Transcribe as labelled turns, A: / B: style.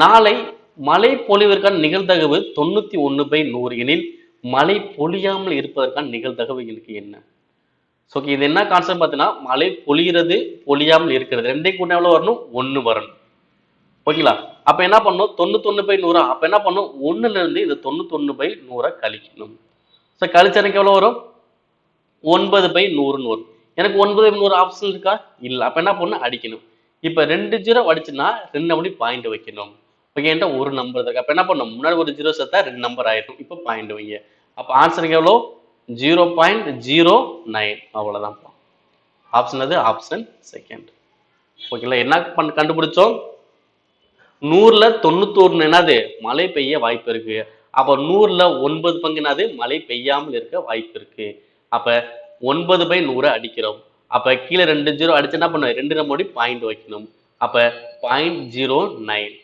A: நாளை மழை பொழிவிற்கான நிகழ்தகவு தொண்ணூத்தி ஒன்று பை நூறு எனில் மழை பொழியாமல் இருப்பதற்கான நிகழ்தகவு எனக்கு என்ன? ஸோ இது என்ன கான்செப்ட் பார்த்தீங்கன்னா மழை பொழிகிறது பொழியாமல் இருக்கிறது. ரெண்டே கூட எவ்வளோ வரணும்? ஒன்று வரணும். ஓகேங்களா அப்போ என்ன பண்ணணும்? தொண்ணூத்தொன்று பை நூறா? அப்போ என்ன பண்ணணும்? ஒன்றுலேருந்து இருந்து இந்த தொண்ணூத்தொன்று பை நூறை கழிக்கணும். ஸோ கழிச்சு எனக்கு எவ்வளோ வரும்? ஒன்பது பை நூறுன்னு வரும். எனக்கு ஒன்பது பை நூறு ஆப்ஷன் இருக்கா? இல்லை. அப்போ என்ன பண்ணணும்? அடிக்கணும். இப்போ ரெண்டு ஜீரோ அடிச்சுன்னா ரெண்டு அப்படி பாயிண்ட் வைக்கணும். ஓகேன்ட்டா ஒரு நம்பர் இருக்கு. அப்போ என்ன பண்ணணும் முன்னாடி ஒரு ஜீரோ சேர்த்தா ரெண்டு நம்பர் ஆயிடும் இப்போ பாயிண்ட் வைங்க. அப்போ ஆன்சர் எவ்வளோ ஜீரோ பாயிண்ட் ஜீரோ நைன் அவ்வளோதான் ஆப்ஷன் அது ஆப்ஷன் செகண்ட் ஓகேங்களா என்ன பண்ண கண்டுபிடிச்சோம்? நூறுல தொண்ணூத்தோரு என்னது? மழை பெய்ய வாய்ப்பு இருக்கு. அப்ப நூறுல ஒன்பது பங்கு என்னது? மழை பெய்யாமல் இருக்க வாய்ப்பு இருக்கு. அப்ப ஒன்பது பை நூறை அடிக்கிறோம். அப்ப கீழே ரெண்டு ஜீரோ அடிச்சு என்ன பண்ணுவோம் ரெண்டு நம்ம பாயிண்ட் வைக்கணும். அப்ப பாயிண்ட் ஜீரோ நைன்